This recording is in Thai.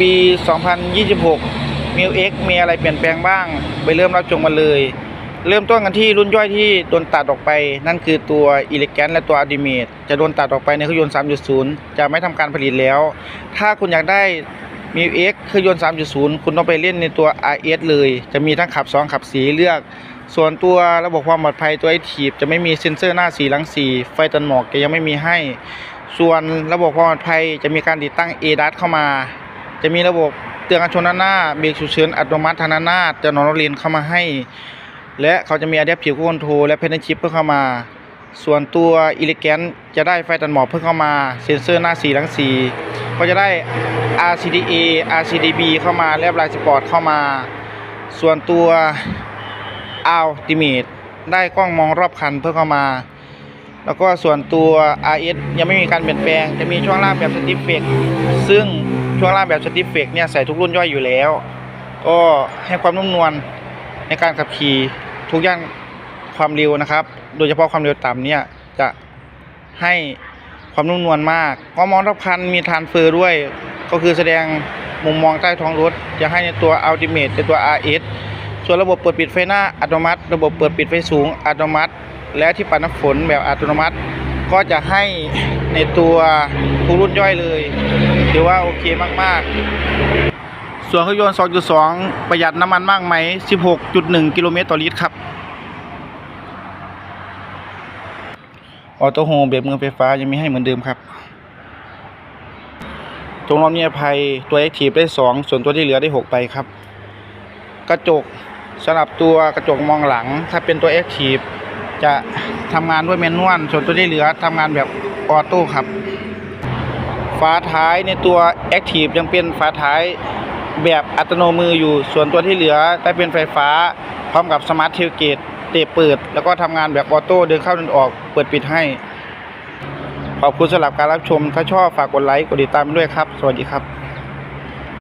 ปี 2026 m ิว X มีอะไรเปลี่ยนแปลงบ้าง ไปเริ่มรับชมกันเลย เริ่มต้นกันที่รุ่นย่อยที่โดนตัดออกไป นั่นคือตัว e l e g a n t และตัว Ultimate จะโดนตัดออกไปในเครื่องยนต์ 3.0 จะไม่ทำการผลิตแล้ว ถ้าคุณอยากได้ m ิว X เครื่องยนต์ 3.0 คุณต้องไปเล่นในตัว RS เลย จะมีทั้งขับ 2 ขับ4เลือกส่วนตัวระบบความปลอดภัยตัว Active จะไม่มีเซ็นเซอร์หน้าสีหลังสีไฟตันหมอกจะยังไม่มีให้ ส่วนระบบความปลอดภัยจะมีการติดตั้ง ADAS เข้ามา จะมีระบบเตือนการชนด้านหน้าเบรกฉุกเฉินอัตโนมัติทางด้านหน้าจะนอนรถเลนเข้ามาให้ และเขาจะมี Adaptive Cruise Control และ Pattern Shift เพิ่มเข้ามา ส่วนตัว Elegant จะได้ไฟตัดหมอกเพิ่มเข้ามาเซ็นเซอร์หน้าสีหลังสีก็จะได้ RCDA RCDB เข้ามาและ Blind Spot เข้ามา ส่วนตัว Ultimate ได้กล้องมองรอบคันเพิ่มเข้ามา แล้วก็ส่วนตัว RS ยังไม่มีการเปลี่ยนแปลง จะมีช่วงล่างแบบสติฟเฟกซึ่ง ช่วงล่างแบบสติฟเฟกเนี่ยใส่ทุกรุ่นย่อยอยู่แล้ว ก็ให้ความนุ่มนวลในการขับขี่ทุกอย่างความเร็วนะครับ โดยเฉพาะความเร็วต่ำเนี่ยจะให้ความนุ่มนวลมากก็มองรอบคันมีทานเฟอร์ด้วย ก็คือแสดงมุมมองใต้ท้องรถ จะให้ในตัว Ultimate ในตัว RS ส่วนระบบเปิดปิดไฟหน้าอัตโนมัติ ระบบเปิดปิดไฟสูงอัตโนมัติ และที่ปัดน้ำฝนแบบอัตโนมัติ ก็จะให้ในตัว ทุกรุ่นย่อยเลยถือว่าโอเคมากๆ ส่วนเครื่องยนต์ 2.2 ประหยัดน้ำมันมากไหม 16.1 กิโลเมตรต่อลิตรครับ ออโต้โฮเบรกมือไฟฟ้ายังมีให้เหมือนเดิมครับตรงรอบนี้อภัยตัวแอคทีฟได้ 2 ส่วนตัวที่เหลือได้ 6 ไปครับ กระจกสำหรับตัวกระจกมองหลัง ถ้าเป็นตัวแอคทีฟจะทำงานด้วยแมนนวลส่วนตัวที่เหลือทำงานแบบออโต้ครับ ฝาท้ายในตัว Active ยังเป็นฝาท้ายแบบอัตโนมืออยู่ ส่วนตัวที่เหลือได้เป็นไฟฟ้า พร้อมกับสมาร์ทเทลเกตเตะเปิด แล้วก็ทำงานแบบออโต้เดินเข้าเดินออกเปิดปิดให้ ขอบคุณสำหรับการรับชม ถ้าชอบฝากกดไลค์ กดติดตามด้วยครับ สวัสดีครับ